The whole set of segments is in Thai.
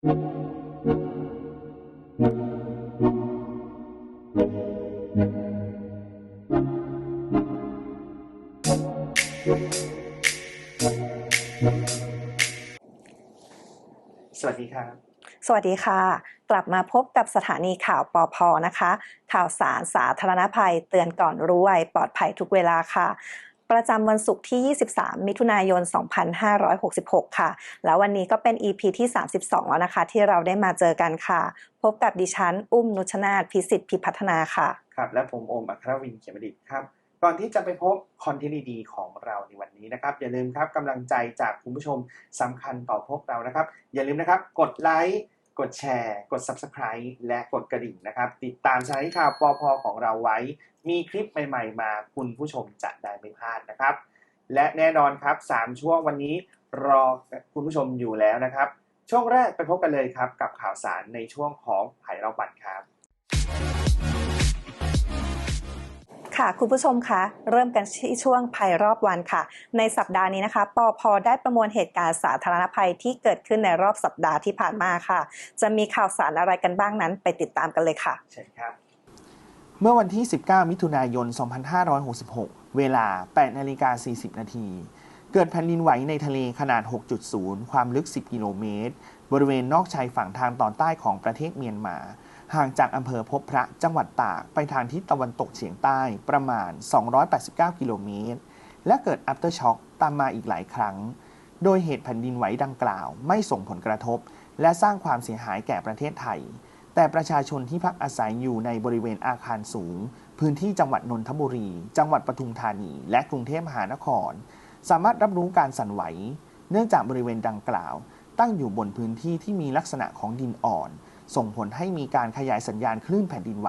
สวัสดีครับ สวัสดีค่ะ กลับมาพบกับสถานีข่าวปอพนะคะ ข่าวสารสาธารณภัยเตือนก่อนรู้ไวปลอดภัยทุกเวลาค่ะ ประจำวันศุกร์ที่ 23 มิถุนายน 2566 ค่ะ แล้ววันนี้ก็เป็น EP ที่ 32 แล้วนะคะ ที่เราได้มาเจอกันค่ะ พบกับดิฉัน อุ้มนุชนาถพิสิทธิ์พิพัฒนาค่ะ ครับ และผมโอมอัครวินเขมดิตครับ ก่อนที่จะไปพบคอนเทนต์ดีๆของเราในวันนี้นะครับ อย่าลืมครับกำลังใจจากคุณผู้ชมสำคัญต่อพวกเรานะครับ อย่าลืมนะครับ กดไลค์ กดแชร์ กด Subscribe และกดกระดิ่งนะครับ ติดตามสถานีข่าวปอพของเราไว้ มีคลิปใหม่ๆ มาคุณผู้ชมจะได้ไม่พลาดนะครับ และแน่นอนครับ 3 ช่วงวันนี้รอคุณผู้ชมอยู่แล้วนะครับ ช่วงแรกไปพบกันเลยครับ กับข่าวสารในช่วงของไผ่เราบันครับ ค่ะ คุณผู้ชมคะเริ่มกันที่ช่วงภัยรอบวันค่ะ ในสัปดาห์นี้นะคะปอพได้ประมวลเหตุการณ์สาธารณภัยที่เกิดขึ้นในรอบสัปดาห์ที่ผ่านมาค่ะ จะมีข่าวสารอะไรกันบ้างนั้นไปติดตามกันเลยค่ะเชิญครับเมื่อวันที่ 19 มิถุนายน 2566 เวลา 8นาฬิกา40 นาที เกิดแผ่นดินไหวในทะเลขนาด 6.0 ความลึก 10 กิโลเมตร บริเวณนอกชายฝั่งทางตอนใต้ของประเทศเมียนมา ห่างจากอำเภอพบพระจังหวัดตากไปทางทิศตะวันตกเฉียงใต้ประมาณ 289 กิโลเมตร และเกิด after shock ตามมาอีกหลายครั้ง โดยเหตุแผ่นดินไหวดังกล่าว ไม่ส่งผลกระทบ และสร้างความเสียหายแก่ประเทศไทย แต่ประชาชนที่พักอาศัยอยู่ในบริเวณอาคารสูง พื้นที่จังหวัดนนทบุรี จังหวัดปทุมธานี และกรุงเทพมหานคร สามารถรับรู้การสั่นไหว เนื่องจากบริเวณดังกล่าว ตั้งอยู่บนพื้นที่ที่มีลักษณะของดินอ่อน ส่งผลให้มีการขยายสัญญาณคลื่นแผ่นดินไหว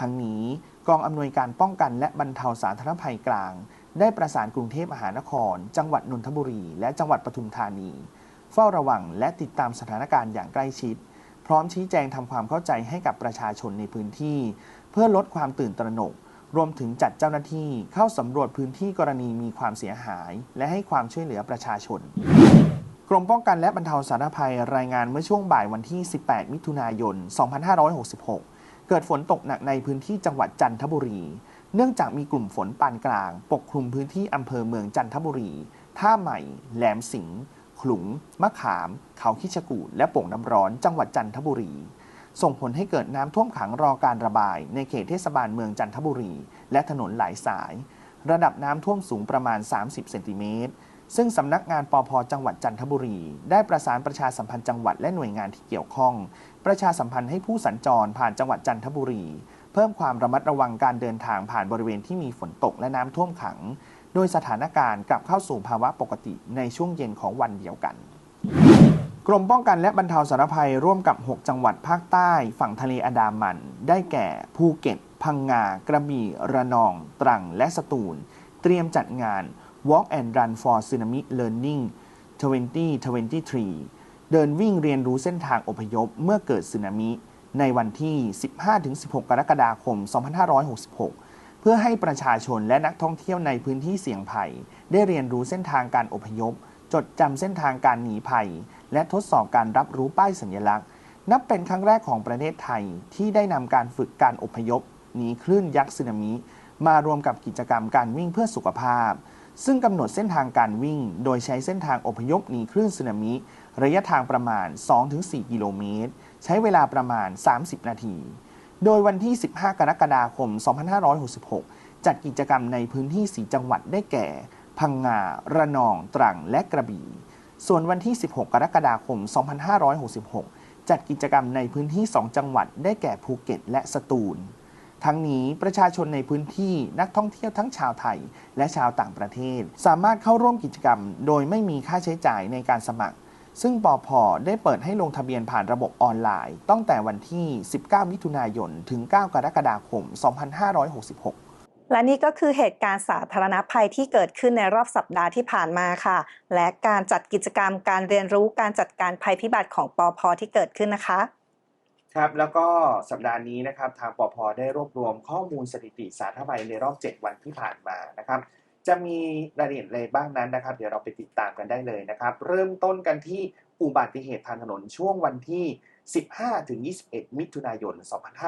ทั้งนี้กองอำนวยการป้องกันและบรรเทาสาธารณภัยกลาง ได้ประสานกรุงเทพมหานคร จังหวัดนนทบุรี และจังหวัดปทุมธานี เฝ้าระวังและติดตามสถานการณ์อย่างใกล้ชิด พร้อมชี้แจงทำความเข้าใจให้กับประชาชนในพื้นที่ เพื่อลดความตื่นตระหนก รวมถึงจัดเจ้าหน้าที่เข้าสำรวจพื้นที่กรณีมีความเสียหาย และให้ความช่วยเหลือประชาชน กรมป้องกันและบรรเทาสาธารณภัยรายงานเมื่อช่วงบ่ายวันที่ 18 มิถุนายน 2566 เกิดฝนตกหนักในพื้นที่จังหวัดจันทบุรี เนื่องจากมีกลุ่มฝนปานกลาง ปกคลุมพื้นที่อำเภอเมืองจันทบุรี ท่าใหม่ แหลมสิงห์ ขลุง มะขาม เขาคิชกูดและโป่งน้ำร้อน จังหวัดจันทบุรี ส่งผลให้เกิดน้ำท่วมขังรอการระบาย ในเขตเทศบาลเมืองจันทบุรี และถนนหลายสาย ระดับน้ำท่วมสูงประมาณ 30 เซนติเมตร ซึ่งสำนักงานปอพจังหวัดจันทบุรี ได้ประสานประชาสัมพันธ์จังหวัดและหน่วยงานที่เกี่ยวข้อง ประชาสัมพันธ์ให้ผู้สัญจรผ่านจังหวัดจันทบุรี เพิ่มความระมัดระวังการเดินทางผ่านบริเวณที่มีฝนตกและน้ำท่วมขัง โดยสถานการณ์กลับเข้าสู่ภาวะปกติในช่วงเย็นของวันเดียวกันกรมป้องกันและบรรเทาสาธารณภัยร่วมกับ 6 จังหวัดภาคใต้ ฝั่งทะเลอันดามัน ได้แก่ภูเก็ต พังงา กระบี่ ระนอง ตรัง และสตูล เตรียมจัดงาน Walk and Run for Tsunami Learning 2023 เดินวิ่งเรียนรู้เส้นทางอพยพเมื่อเกิดสึนามิ ในวันที่ 15-16 กรกฎาคม 2566 เพื่อให้ประชาชนและนักท่องเที่ยวในพื้นที่เสี่ยงภัย ได้เรียนรู้เส้นทางการอพยพ จดจำเส้นทางการหนีภัย และทดสอบการรับรู้ป้ายสัญลักษณ์ นับเป็นครั้งแรกของประเทศไทยที่ได้นำการฝึกการอพยพหนีคลื่นยักษ์สึนามิมารวมกับกิจกรรมการวิ่งเพื่อสุขภาพ ซึ่งกำหนดเส้นทางการวิ่ง โดยใช้เส้นทางอพยพหนีคลื่นสึนามิ ระยะทางประมาณ 2-4 กิโลเมตร ใช้เวลาประมาณ 30 นาที โดยวันที่ 15 กรกฎาคม 2566 จัดกิจกรรมในพื้นที่ 4 จังหวัดได้แก่ พังงา ระนอง ตรัง และกระบี่ ส่วนวันที่ 16 กรกฎาคม 2566 จัดกิจกรรมในพื้นที่ 2 จังหวัดได้แก่ภูเก็ต และสตูล ทั้งนี้ประชาชนในพื้นที่นักท่องเที่ยวทั้งชาวไทย และชาวต่างประเทศ สามารถเข้าร่วมกิจกรรม โดยไม่มีค่าใช้จ่ายในการสมัคร ซึ่งปอพได้เปิดให้ลงทะเบียนผ่านระบบออนไลน์ ตั้งแต่วันที่ 19 มิถุนายน ถึง 9 กรกฎาคม 2566และนี่ก็คือเหตุการณ์สาธารณภัยที่เกิดขึ้นในรอบสัปดาห์ที่ผ่านมาค่ะ และการจัดกิจกรรมการเรียนรู้การจัดการภัยพิบัติของปอพที่เกิดขึ้นนะคะ ครับแล้วก็สัปดาห์นี้นะครับทางปพได้รวบรวมข้อมูลสถิติสาธารณภัยในรอบ 7 วันที่ผ่านมานะครับ จะมีรายละเอียดอะไรบ้างนั้นนะครับ เดี๋ยวเราไปติดตามกันได้เลยนะครับ เริ่มต้นกันที่อุบัติเหตุทางถนนช่วงวันที่ 15ถึง21 มิถุนายน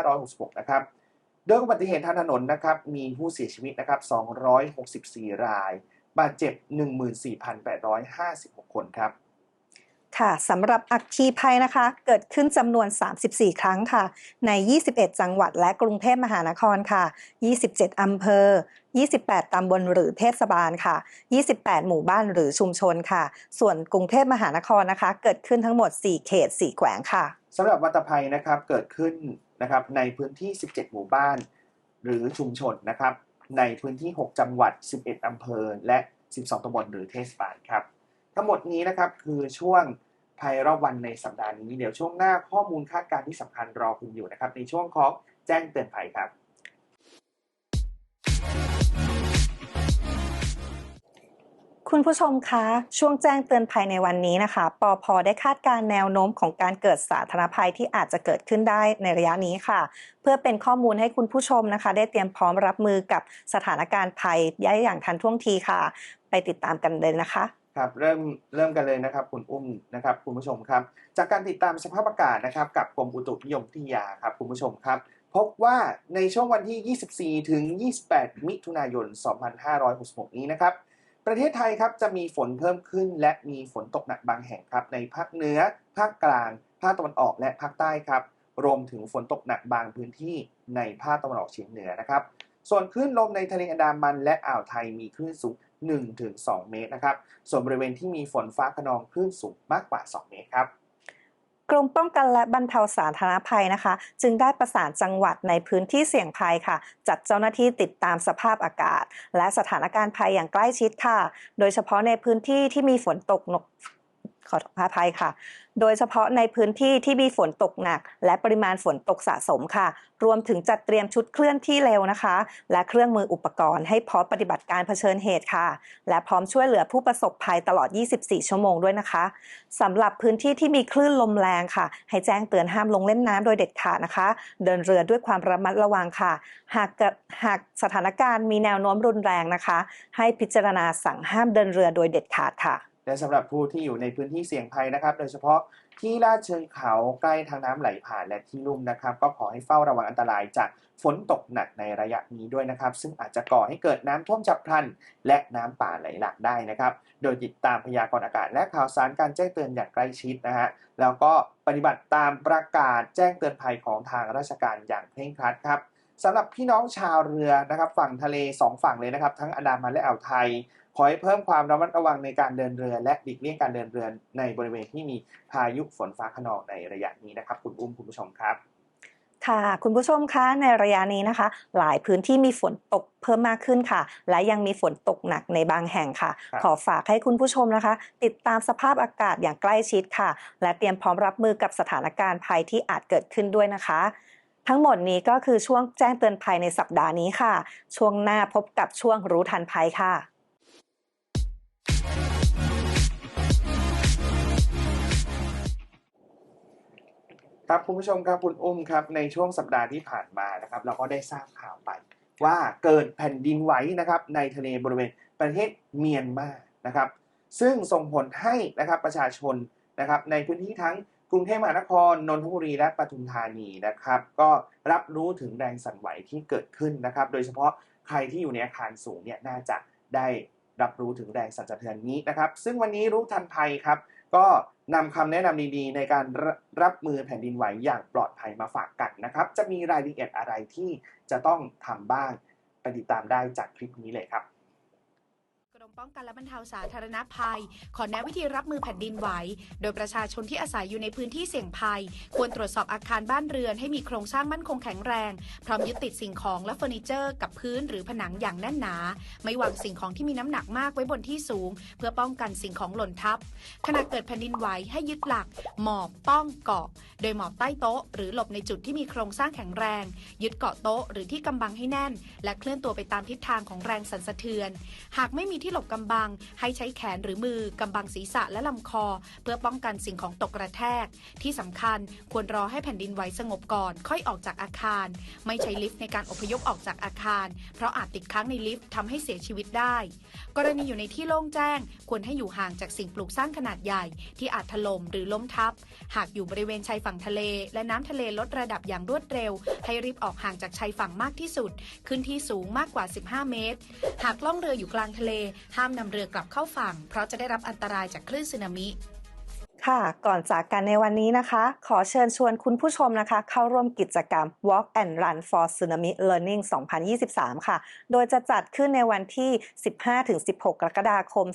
2566 นะครับโดยอุบัติเหตุทางถนนนะครับมีผู้เสียชีวิตนะครับ 264 ราย บาดเจ็บ 14,856 คนครับ ค่ะสำหรับอัคคีภัยนะคะ เกิดขึ้นจำนวน 34 ครั้งค่ะ ใน 21 จังหวัดและกรุงเทพมหานครค่ะ 27 อำเภอ 28 ตำบลหรือเทศบาลค่ะ 28 หมู่บ้านหรือชุมชนค่ะ ส่วนกรุงเทพมหานครนะคะ เกิดขึ้นทั้งหมด 4 เขต 4 แขวงค่ะสำหรับวัตภัยนะครับเกิดขึ้นนะครับในพื้นที่ 17 หมู่บ้าน หรือชุมชนนะครับ ในพื้นที่ 6 จังหวัด 11 อำเภอ และ 12 ตำบลหรือเทศบาลครับ ทั้งหมดนี้นะครับคือช่วง ภัยรอบวันในสัปดาห์นี้ เดี๋ยวช่วงหน้าข้อมูลคาดการณ์ที่สำคัญรอคุณอยู่นะครับ ในช่วงของแจ้งเตือนภัยครับ คุณผู้ชมคะ ช่วงแจ้งเตือนภัยในวันนี้นะคะ ปอพได้คาดการณ์แนวโน้มของการเกิดสาธารณภัยที่อาจจะเกิดขึ้นได้ในระยะนี้ค่ะ เพื่อเป็นข้อมูลให้คุณผู้ชมนะคะ ได้เตรียมพร้อมรับมือกับสถานการณ์ภัยย้ายอย่างทันท่วงทีค่ะ ไปติดตามกันเลยนะคะ ครับเริ่มเริ่มกันเลยนะครับคุณอุ้มนะครับคุณผู้ชมครับ จากการติดตามสภาพอากาศนะครับกับกรมอุตุนิยมวิทยาครับคุณผู้ชมครับ พบว่าในช่วงวันที่ 24 ถึง 28 มิถุนายน 2566 นี้นะครับ ประเทศไทยครับจะมีฝนเพิ่มขึ้น และมีฝนตกหนักบางแห่งครับ ในภาคเหนือ ภาคกลาง ภาคตะวันออกและภาคใต้ครับ รวมถึงฝนตกหนักบางพื้นที่ในภาคตะวันออกเฉียงเหนือนะครับ ส่วนคลื่นลมในทะเลอันดามันและอ่าวไทยมีคลื่นสูง 1-2 เมตรนะครับ ส่วนบริเวณที่มีฝนฟ้าขนองคลื่นสูงมากกว่า 2 เมตรครับกรมป้องกันและบรรเทาสาธารณภัยนะคะ จึงได้ประสานจังหวัดในพื้นที่เสี่ยงภัยค่ะ จัดเจ้าหน้าที่ติดตามสภาพอากาศ และสถานการณ์ภัยอย่างใกล้ชิดค่ะ โดยเฉพาะในพื้นที่ที่มีฝนตกหนก ขออภัยค่ะ โดยเฉพาะในพื้นที่ที่มีฝนตกหนัก และปริมาณฝนตกสะสมค่ะ รวมถึงจัดเตรียมชุดเคลื่อนที่เร็วนะคะ และเครื่องมืออุปกรณ์ให้พร้อมปฏิบัติการเผชิญเหตุค่ะ และพร้อมช่วยเหลือผู้ประสบภัยตลอด 24 ชั่วโมงด้วยนะคะสำหรับพื้นที่ที่มีคลื่นลมแรงค่ะ ให้แจ้งเตือนห้ามลงเล่นน้ำโดยเด็ดขาดนะคะ เดินเรือด้วยความระมัดระวังค่ะ หากเกิดหากสถานการณ์มีแนวโน้มรุนแรงนะคะ ให้พิจารณาสั่งห้ามเดินเรือโดยเด็ดขาดค่ะ และสำหรับผู้ที่อยู่ในพื้นที่เสี่ยงภัยนะครับ โดยเฉพาะที่ลาดเชิงเขาใกล้ทางน้ำไหลผ่านและที่ลุ่มนะครับ ก็ขอให้เฝ้าระวังอันตรายจากฝนตกหนักในระยะนี้ด้วยนะครับ ซึ่งอาจจะก่อให้เกิดน้ำท่วมฉับพลัน และน้ำป่าไหลหลากได้นะครับ โดยติดตามพยากรณ์อากาศและข่าวสารการแจ้งเตือนอย่างใกล้ชิดนะฮะแล้วก็ปฏิบัติตามประกาศแจ้งเตือนภัยของทางราชการอย่างเคร่งครัดครับสำหรับพี่น้องชาวเรือนะครับ ฝั่งทะเลสองฝั่งเลยนะครับ ทั้งอันดามันและอ่าวไทย ขอให้เพิ่มความระมัดระวังในการเดินเรือ และหลีกเลี่ยงการเดินเรือในบริเวณที่มีพายุฝนฟ้าขนองในระยะนี้นะครับ คุณอุ้มคุณผู้ชมครับค่ะคุณผู้ชมคะในระยะนี้นะคะ หลายพื้นที่มีฝนตกเพิ่มมากขึ้นค่ะ และยังมีฝนตกหนักในบางแห่งค่ะครับขอฝากให้คุณผู้ชมนะคะ ติดตามสภาพอากาศอย่างใกล้ชิดค่ะ และเตรียมพร้อมรับมือกับสถานการณ์ภัยที่อาจเกิดขึ้นด้วยนะคะ ทั้งหมดนี้ก็คือช่วงแจ้งเตือนภัยในสัปดาห์นี้ค่ะ ช่วงหน้าพบกับช่วงรู้ทันภัยค่ะ ครับคุณผู้ชมครับคุณอุ้มครับในช่วงสัปดาห์ที่ผ่านมานะครับเราก็ได้ทราบข่าวไป ว่าเกิดแผ่นดินไหวนะครับในทะเลบริเวณประเทศเมียนมานะครับซึ่งส่งผลให้นะครับประชาชนนะครับในพื้นที่ทั้งกรุงเทพมหานครนนทบุรีและปทุมธานีนะครับก็รับรู้ถึงแรงสั่นไหวที่เกิดขึ้นนะครับ โดยเฉพาะใครที่อยู่ในอาคารสูงเนี่ยน่าจะได้รับรู้ถึงแรงสั่นสะเทือนนี้นะครับ ซึ่งวันนี้รู้ทันภัยครับ ก็ นำคำแนะนำดีๆ ในการรับมือแผ่นดินไหวอย่างปลอดภัยมาฝากกันนะครับ จะมีรายละเอียดอะไรที่จะต้องทำบ้างไปติดตามได้จากคลิปนี้เลยครับ ป้องกันและบรรเทาสาธารณภัย ขอแนะวิธีรับมือแผ่นดินไหว โดยประชาชนที่อาศัยอยู่ในพื้นที่เสี่ยงภัย ควรตรวจสอบอาคารบ้านเรือนให้มีโครงสร้างมั่นคงแข็งแรง พร้อมยึดติดสิ่งของและเฟอร์นิเจอร์กับพื้นหรือผนังอย่างแน่นหนา ไม่วางสิ่งของที่มีน้ำหนักมากไว้บนที่สูง เพื่อป้องกันสิ่งของหล่นทับ ขณะเกิดแผ่นดินไหวให้ยึดหลัก หมอบต้องเกาะ โดยหมอบใต้โต๊ะ หรือหลบในจุดที่มีโครงสร้างแข็งแรง ยึดเกาะโต๊ะหรือที่กำบังให้แน่น และเคลื่อนตัวไปตามทิศทางของแรงสั่นสะเทือน หากไม่มีที่หลบกำบัง ให้ใช้แขนหรือมือกำบังศีรษะและลำคอ เพื่อป้องกันสิ่งของตกกระแทก ที่สำคัญควรรอให้แผ่นดินไหวสงบก่อน ค่อยออกจากอาคาร ไม่ใช้ลิฟต์ในการอพยพออกจากอาคาร เพราะอาจติดค้างในลิฟต์ทำให้เสียชีวิตได้ กรณีอยู่ในที่โล่งแจ้ง ควรให้อยู่ห่างจากสิ่งปลูกสร้างขนาดใหญ่ ที่อาจถล่มหรือล้มทับ หากอยู่บริเวณชายฝั่งทะเล และน้ำทะเลลดระดับอย่างรวดเร็ว ให้รีบออกห่างจากชายฝั่งมากที่สุด ขึ้นที่สูงมากกว่า 15 เมตร หากล่องเรืออยู่กลางทะเลห้ามนำเรือกลับเข้าฝั่ง เพราะจะได้รับอันตรายจากคลื่นสึนามิค่ะ ก่อนจากกันในวันนี้นะคะ ขอเชิญชวนคุณผู้ชมนะคะ เข้าร่วมกิจกรรม Walk and Run for Tsunami Learning 2023 ค่ะ โดยจะจัดขึ้นในวันที่ 15-16 กรกฎาคม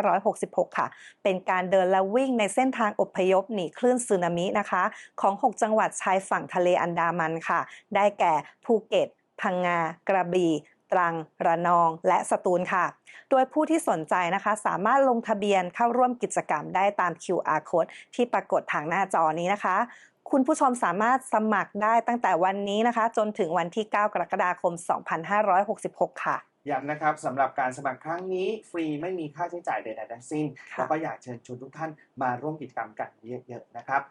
2566 ค่ะ เป็นการเดินและวิ่งในเส้นทางอพยพหนีคลื่นสึนามินะคะ ของ 6 จังหวัดชายฝั่งทะเลอันดามันค่ะ ได้แก่ภูเก็ต พังงา กระบี่ ตรัง ระนอง และสตูลค่ะ โดยผู้ที่สนใจนะคะ สามารถลงทะเบียนเข้าร่วมกิจกรรมได้ตาม QR code ที่ปรากฏทางหน้าจอนี้นะคะ คุณผู้ชมสามารถสมัครได้ตั้งแต่วันนี้นะคะ จนถึงวันที่ 9 กรกฎาคม 2566 ค่ะย้ำนะครับสำหรับการสมัครครั้งนี้ ฟรีไม่มีค่าใช้จ่ายใดๆทั้งสิ้นค่ะแล้วก็อยากเชิญชวนทุกท่านมาร่วมกิจกรรมกันเยอะๆนะครับ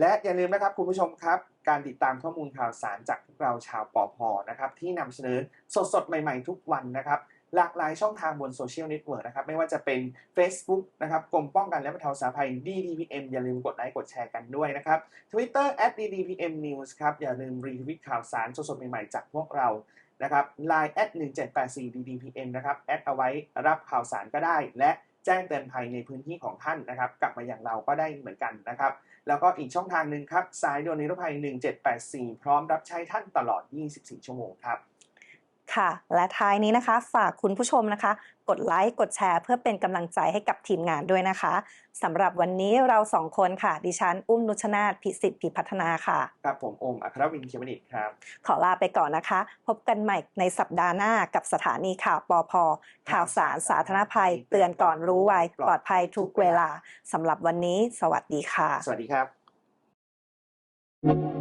และอย่าลืมนะครับคุณผู้ชมครับ การติดตามข้อมูลข่าวสารจากพวกเราชาวปอพนะครับที่นำเสนอสดๆ ใหม่ๆ ทุกวันนะครับหลากหลายช่องทางบนโซเชียลเน็ตเวิร์กนะครับไม่ว่าจะเป็น Facebook นะครับกรมป้องกันและบรรเทาสาภัย DDPM อย่าลืมกดไลค์กดแชร์กันด้วยนะครับ Twitter @DDPM News ครับอย่าลืมรีทวิตข่าวสารสดๆ ใหม่ๆ จากพวกเรานะครับ Line @1784 DDPM นะครับแอดเอาไว้รับข่าวสารก็ได้และ แจ้งเตือนภัยในพื้นที่ของท่านนะครับกลับมาอย่างเราก็ได้เหมือนกันนะครับแล้วก็อีกช่องทางหนึ่งครับสายด่วนนิรภัย 1784 พร้อมรับใช้ท่านตลอด 24 ชั่วโมงครับ ค่ะ และท้ายนี้นะคะ ฝากคุณผู้ชมนะคะ กดไลค์กดแชร์เพื่อเป็นกำลังใจให้กับทีมงานด้วยนะคะสำหรับวันนี้เราสองคนค่ะ ดิฉัน อุ้มนุชนาถพิสิทธิ์พิพัฒนาค่ะ ครับผมโอมอัครวินเขียวมณิตครับ ขอลาไปก่อนนะคะ พบกันใหม่ในสัปดาห์หน้ากับสถานีข่าวปอพข่าวสารสาธารณภัย เตือนก่อนรู้ไวปลอดภัยทุกเวลาสำหรับวันนี้ สวัสดีค่ะ สวัสดีครับ Thank you.